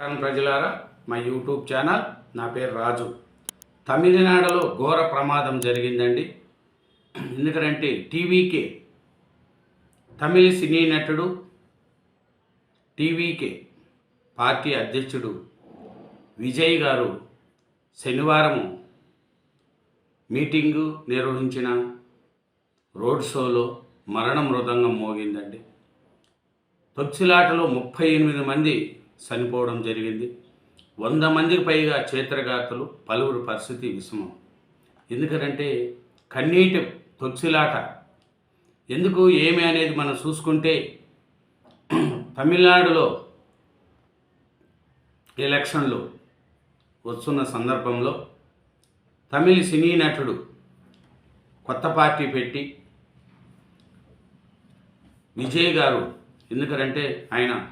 నమస్కారం ప్రజలారా మా యూట్యూబ్ ఛానల్ నా పేరు రాజు. తమిళనాడులో ఘోర ప్రమాదం జరిగిందండి. ఎందుకంటే టీవీకే తమిళ సినీ నటుడు టీవీకే పార్టీ అధ్యక్షుడు విజయ్ గారు శనివారం మీటింగు నిర్వహించిన రోడ్ షోలో మరణ మృదంగం మోగిందండి. తొక్సిలాటలో ముప్పై ఎనిమిది మంది చనిపోవడం జరిగింది. వంద మందికి పైగా చేతరగాతలు పలువురు పరిస్థితి విషమం. ఎందుకంటే కన్నీటి తొక్సిలాట. ఎందుకు ఏమి అనేది మనం చూసుకుంటే తమిళనాడులో ఎలక్షన్లు వస్తున్న సందర్భంలో తమిళ సినీ నటుడు కొత్త పార్టీ పెట్టి విజయ్ గారు ఎందుకంటే ఆయన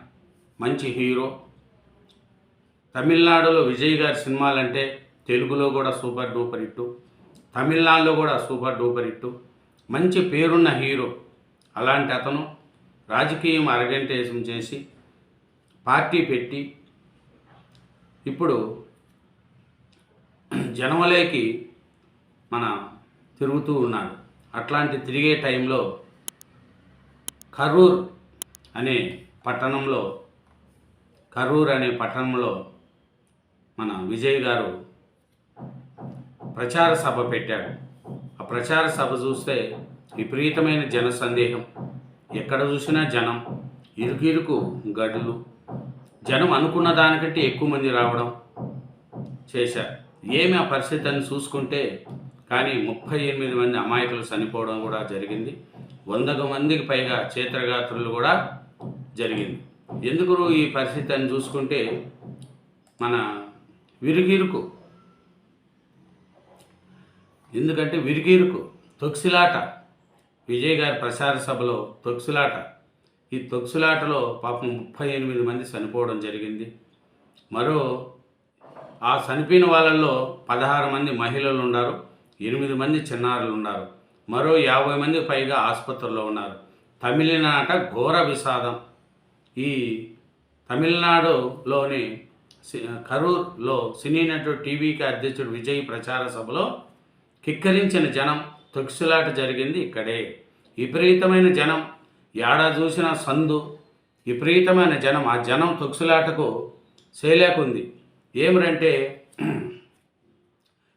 మంచి హీరో. తమిళనాడులో విజయ్ గారి సినిమాలంటే తెలుగులో కూడా సూపర్ డూపర్ ఇట్టు తమిళనాడులో కూడా సూపర్ డూపర్ ఇట్టు మంచి పేరున్న హీరో అలాంటి అతను రాజకీయం అరగంటేసం చేసి పార్టీ పెట్టి ఇప్పుడు జనవలేకి మన తిరుగుతూ ఉన్నాడు. అట్లాంటి తిరిగే టైంలో కరూర్ అనే పట్టణంలో కరూర్ అనే పట్టణంలో మన విజయ్ గారు ప్రచార సభ పెట్టాడు. ఆ ప్రచార సభ చూస్తే విపరీతమైన జన సందేహం. ఎక్కడ చూసినా జనం ఇరుకిరుకు గడులు. జనం అనుకున్న దానికంటే ఎక్కువ మంది రావడం చేశారు. ఏమి ఆ పరిస్థితి అని చూసుకుంటే కానీ ముప్పై ఎనిమిది మంది అమాయకులు చనిపోవడం కూడా జరిగింది. వందకు మందికి పైగా చేతగాత్రులు కూడా జరిగింది. ఎందుకు ఈ పరిస్థితి అని చూసుకుంటే మన విరిగిరుకు. ఎందుకంటే విరిగిరుకు తొక్సిలాట విజయ్ గారి ప్రచార సభలో తొక్సిలాట. ఈ తొక్సిలాటలో పాపం ముప్పై ఎనిమిది మంది చనిపోవడం జరిగింది. మరో ఆ చనిపోయిన వాళ్ళల్లో పదహారు మంది మహిళలు ఉన్నారు ఎనిమిది మంది చిన్నారులు ఉన్నారు. మరో యాభై మంది పైగా ఆసుపత్రుల్లో ఉన్నారు. తమిళనాట ఘోర విషాదం. ఈ తమిళనాడులోని సి- కరూర్లో సినీ నటుడు టీవీకి అధ్యక్షుడు విజయ్ ప్రచార సభలో కిక్కరించిన జనం తొక్సులాట జరిగింది ఇక్కడే. విపరీతమైన జనం ఏడా చూసిన సందు విపరీతమైన జనం ఆ జనం తొక్సులాటకు చేయలేకుంది ఏమిటంటే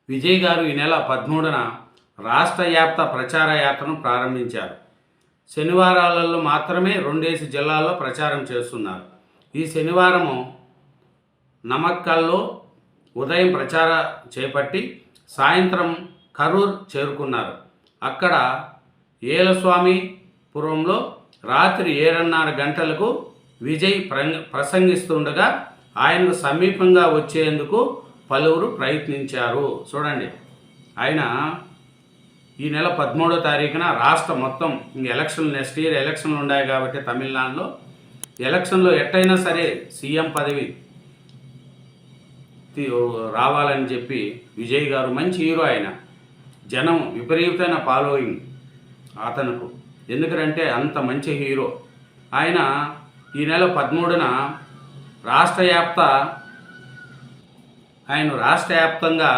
విజయ్ గారు ఈ నెల పదమూడున రాష్ట్ర వ్యాప్త ప్రచార యాత్రను ప్రారంభించారు. శనివారాలలో మాత్రమే రెండేసి జిల్లాల్లో ప్రచారం చేస్తున్నారు. ఈ శనివారము నమక్కల్లో ఉదయం ప్రచార చేపట్టి సాయంత్రం కరూర్ చేరుకున్నారు. అక్కడ ఏలస్వామిపురంలో రాత్రి ఏడున్నర గంటలకు విజయ్ ప్ర- ప్రసంగిస్తుండగా ఆయనకు సమీపంగా వచ్చేందుకు పలువురు ప్రయత్నించారు. చూడండి. ఆయన ఈ నెల పదమూడో తారీఖున రాష్ట్ర మొత్తం ఇంక నెక్స్ట్ ఇయర్ ఎలక్షన్లు ఉన్నాయి కాబట్టి తమిళనాడులో ఎలక్షన్లో ఎట్టయినా సరే సీఎం పదవి రావాలని చెప్పి విజయ్ గారు మంచి హీరో ఆయన. జనం విపరీతమైన ఫాలోయింగ్ అతనుకు. ఎందుకంటే అంత మంచి హీరో. ఆయన ఈ నెల పదమూడున రాష్ట్ర వ్యాప్త ఆయన రాష్ట్ర వ్యాప్తంగా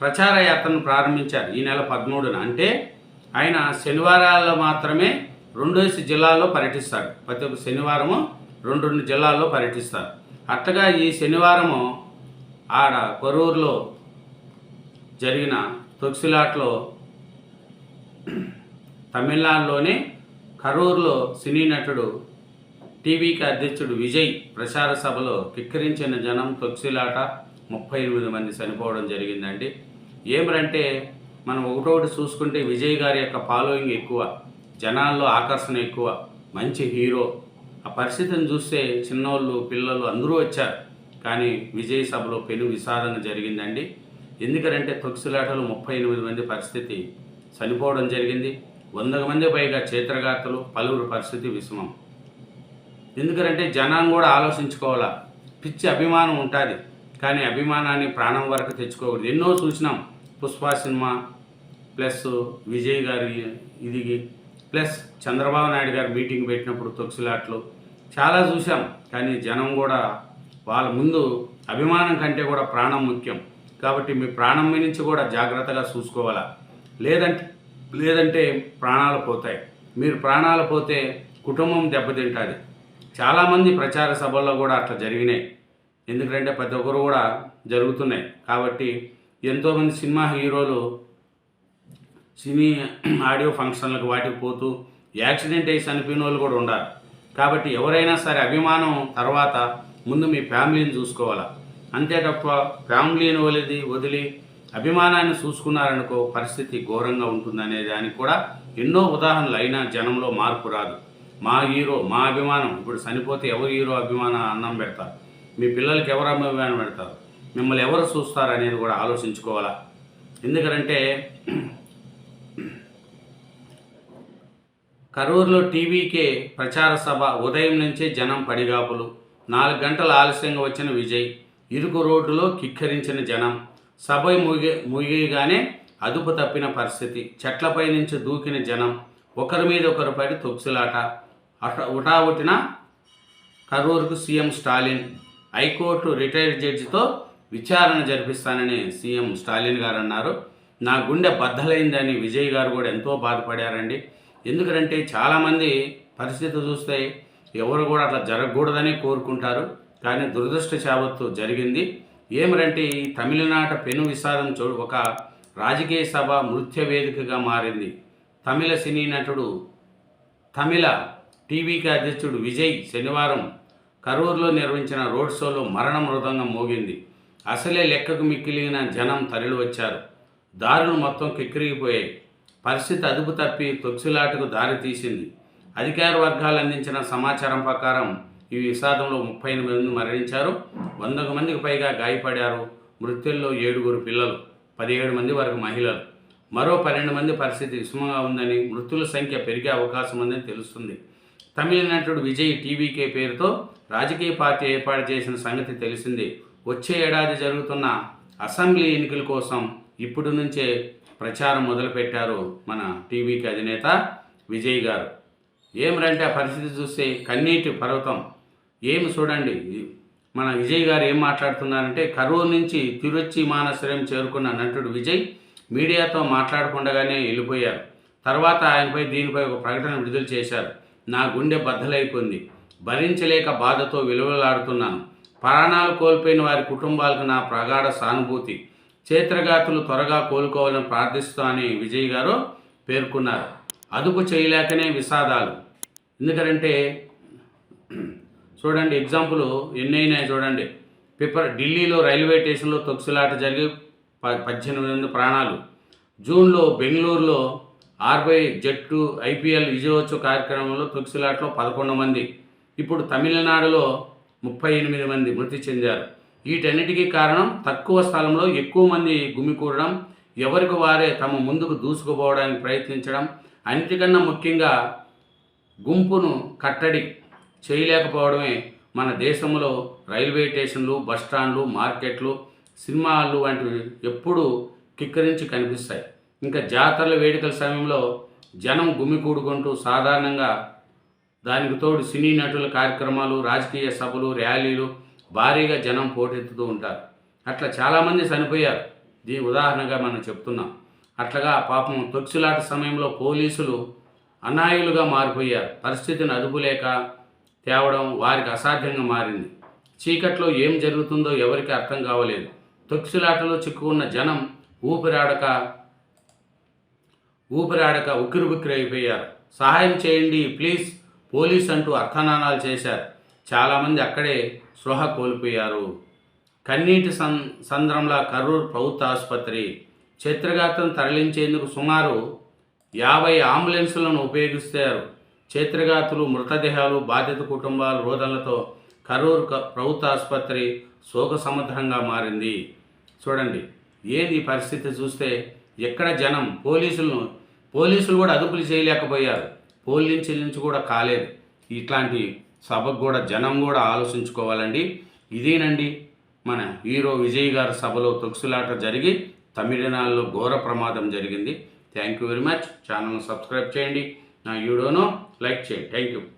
ప్రచార యాత్రను ప్రారంభించారు ఈ నెల పదమూడున. అంటే ఆయన శనివారాల్లో మాత్రమే రెండేసి జిల్లాల్లో పర్యటిస్తారు. ప్రతి ఒక్క శనివారము రెండు రెండు జిల్లాల్లో పర్యటిస్తారు. అట్టగా ఈ శనివారము ఆడ కొరూరులో జరిగిన తొక్సిలాట్లో తమిళనాడులోని కరూరులో సినీ నటుడు టీవీకి అధ్యక్షుడు విజయ్ ప్రచార సభలో కిక్కిరించిన జనం తొక్సిలాట ముప్పై ఎనిమిది మంది చనిపోవడం జరిగిందండి. ఏమరంటే మనం ఒకటొకటి చూసుకుంటే విజయ్ గారి యొక్క ఫాలోయింగ్ ఎక్కువ జనాల్లో ఆకర్షణ ఎక్కువ మంచి హీరో. ఆ పరిస్థితిని చూస్తే చిన్నోళ్ళు పిల్లలు అందరూ వచ్చారు. కానీ విజయ్ సభలో పెను విషాదంగా జరిగిందండి. ఎందుకంటే తొక్సిలాటలో ముప్పై ఎనిమిది మంది పరిస్థితి చనిపోవడం జరిగింది. వంద మంది పైగా చేతరగాతలు పలువురు పరిస్థితి విషమం. ఎందుకంటే జనం కూడా ఆలోచించుకోవాలా? పిచ్చి అభిమానం ఉంటుంది. కానీ అభిమానాన్ని ప్రాణం వరకు తెచ్చుకోకూడదు. ఎన్నో చూసినాం. పుష్ప సినిమా ప్లస్ విజయ్ గారి ఇది ప్లస్ చంద్రబాబు నాయుడు గారు మీటింగ్ పెట్టినప్పుడు తొక్సిలాట్లు చాలా చూసాం కానీ జనం కూడా వాళ్ళ ముందు అభిమానం కంటే కూడా ప్రాణం ముఖ్యం. కాబట్టి మీ ప్రాణం నుంచి కూడా జాగ్రత్తగా చూసుకోవాలా? లేదంటే లేదంటే ప్రాణాలు పోతాయి. మీరు ప్రాణాలు పోతే కుటుంబం దెబ్బతింటుంది. చాలామంది ప్రచార సభల్లో కూడా అట్లా జరిగినాయి. ఎందుకంటే ప్రతి ఒక్కరు కూడా జరుగుతున్నాయి. కాబట్టి ఎంతోమంది సినిమా హీరోలు సినీ ఆడియో ఫంక్షన్లకు వాటికి పోతూ యాక్సిడెంట్ అయ్యి చనిపోయిన వాళ్ళు కూడా ఉండాలి. కాబట్టి ఎవరైనా సరే అభిమానం తర్వాత ముందు మీ ఫ్యామిలీని చూసుకోవాలా. అంతే తప్ప ఫ్యామిలీని వదిలి వదిలి అభిమానాన్ని చూసుకున్నారనుకో పరిస్థితి ఘోరంగా ఉంటుందనే దానికి కూడా ఎన్నో ఉదాహరణలు అయినా జనంలో మార్పు రాదు. మా హీరో మా అభిమానం. ఇప్పుడు చనిపోతే ఎవరు హీరో అభిమాన అన్నం పెడతారు? మీ పిల్లలకి ఎవరు అభిమానం పెడతారు? మిమ్మల్ని ఎవరు చూస్తారు అనేది కూడా ఆలోచించుకోవాలా? ఎందుకంటే కరూరులో టీవీకే ప్రచార సభ ఉదయం నుంచే జనం పడిగాపులు. నాలుగు గంటల ఆలస్యంగా వచ్చిన విజయ్ ఇరుకు రోడ్డులో కిక్కరించిన జనం. సభ ముగి ముగియగానే అదుపు తప్పిన పరిస్థితి. చెట్లపై నుంచి దూకిన జనం. ఒకరి మీద ఒకరు పడి తొక్సులాట అట ఉటావుటిన కరూరుకు CM Stalin. High court retired జడ్జితో విచారణ జరిపిస్తానని సీఎం స్టాలిన్ గారు అన్నారు. నా గుండె బద్దలైందని విజయ్ గారు కూడా ఎంతో బాధపడారండి. ఎందుకంటే చాలామంది పరిస్థితి చూస్తే ఎవరు కూడా అట్లా జరగకూడదని కోరుకుంటారు. కానీ దురదృష్ట చావత్తు జరిగింది. ఏమిటంటే ఈ తమిళనాట పెను విషాదం చూ ఒక రాజకీయ సభ నృత్య వేదికగా మారింది. తమిళ సినీ నటుడు తమిళ టీవీకి అధ్యక్షుడు విజయ్ శనివారం కరూరులో నిర్వహించిన రోడ్ షోలో మరణ మృదంగం మోగింది. అసలే లెక్కకు మిక్కిలిగిన జనం తరలి వచ్చారు. దారులు మొత్తం కిక్కిరిగిపోయాయి. పరిస్థితి అదుపు తప్పి తొక్సులాటకు దారి తీసింది. అధికార వర్గాలు అందించిన సమాచారం ప్రకారం ఈ విషాదంలో ముప్పై ఎనిమిది మంది మరణించారు. వందకు మందికి పైగా గాయపడారు మృత్యుల్లో ఏడుగురు పిల్లలు పదిహేడు మంది వరకు మహిళలు. మరో పన్నెండు మంది పరిస్థితి విషమంగా ఉందని మృతుల సంఖ్య పెరిగే అవకాశం ఉందని తెలుస్తుంది. తమిళ నటుడు విజయ్ టీవీకే పేరుతో రాజకీయ పార్టీ ఏర్పాటు చేసిన సంగతి తెలిసింది. వచ్చే ఏడాది జరుగుతున్న అసెంబ్లీ ఎన్నికల కోసం ఇప్పుడు నుంచే ప్రచారం మొదలుపెట్టారు మన టీవీకి అధినేత విజయ్ గారు. ఏమిరంటే ఆ పరిస్థితి చూస్తే కన్నీటి పర్వతం. ఏమి చూడండి మన విజయ్ గారు ఏం మాట్లాడుతున్నారంటే కరూర్ నుంచి తిరుచి విమానాశ్రయం చేరుకున్న నటుడు విజయ్ మీడియాతో మాట్లాడకుండగానే వెళ్ళిపోయారు. తర్వాత ఆయనపై దీనిపై ఒక ప్రకటన విడుదల చేశారు. నా గుండె బద్దలైపోయింది. భరించలేక బాధతో విలువలాడుతున్నాను. ప్రాణాలు కోల్పోయిన వారి కుటుంబాలకు నా ప్రగాఢ సానుభూతి. చేత్రగాతులు త్వరగా కోలుకోవాలని ప్రార్థిస్తామని విజయ్ గారు పేర్కొన్నారు. అదుపు చేయలేకనే విషాదాలు. ఎందుకంటే చూడండి ఎగ్జాంపుల్ ఎన్నైనాయి చూడండి. పిపర్ ఢిల్లీలో రైల్వే స్టేషన్లో తొక్సులాట జరిగి ప పద్దెనిమిది మంది ప్రాణాలు. జూన్లో బెంగళూరులో ఆర్బీఐ జట్టు ఐపీఎల్ విజయోత్సవ కార్యక్రమంలో తొక్సిలాట్లో పదకొండు మంది. ఇప్పుడు తమిళనాడులో ముప్పై ఎనిమిది మంది మృతి చెందారు. వీటన్నిటికీ కారణం తక్కువ స్థలంలో ఎక్కువ మంది గుమికూడడం ఎవరికి వారే తమ ముందుకు దూసుకుపోవడానికి ప్రయత్నించడం అన్నిటికన్నా ముఖ్యంగా గుంపును కట్టడి చేయలేకపోవడమే మన దేశంలో రైల్వే స్టేషన్లు బస్టాండ్లు మార్కెట్లు సినిమా హాళ్ళు వంటివి ఎప్పుడూ కిక్కరించి కనిపిస్తాయి. ఇంకా జాతరల వేడుకల సమయంలో జనం గుమికూడుకుంటూ సాధారణంగా దానికి తోడు సినీ నటుల కార్యక్రమాలు రాజకీయ సభలు ర్యాలీలు భారీగా జనం పోటెత్తుతూ ఉంటారు. అట్లా చాలామంది చనిపోయారు. దీని ఉదాహరణగా మనం చెప్తున్నాం. అట్లాగా పాపం తొక్సులాట సమయంలో పోలీసులు అనాయులుగా మారిపోయారు. పరిస్థితిని అదుపులేక తేవడం వారికి అసాధ్యంగా మారింది. చీకట్లో ఏం జరుగుతుందో ఎవరికి అర్థం కావలేదు. తొక్సులాటలో చిక్కుకున్న జనం ఊపిరాడక ఊపిరాడక ఉక్కిరి అయిపోయారు సహాయం చేయండి ప్లీజ్ పోలీస్ అంటూ అర్థనానాలు చేశారు. చాలామంది అక్కడే స్పృహ కోల్పోయారు. కన్నీటి సం సంద్రంలా కరూర్ ప్రభుత్వ ఆసుపత్రి. క్షేత్రగాత్రం తరలించేందుకు సుమారు యాభై అంబులెన్సులను ఉపయోగిస్తారు. క్షేత్రగాతులు మృతదేహాలు బాధిత కుటుంబాల రోదనలతో కరూర్ క- ప్రభుత్వ ఆసుపత్రి శోక సముద్రంగా మారింది. చూడండి ఏంది పరిస్థితి చూస్తే ఎక్కడ జనం పోలీసులను పోలీసులు కూడా అదుపులు చేయలేకపోయారు. పోలింగ్ చెల్లించి కూడా కాలేదు. ఇట్లాంటి సభకు కూడా జనం కూడా ఆలోచించుకోవాలండి. ఇదేనండి మన హీరో విజయ్ గారి సభలో తొక్సులాట జరిగి తమిళనాడులో ఘోర ప్రమాదం జరిగింది. థ్యాంక్ యూ వెరీ మచ్ ఛానల్ను సబ్స్క్రైబ్ చేయండి. నా వీడియోను లైక్ చేయండి. Thank you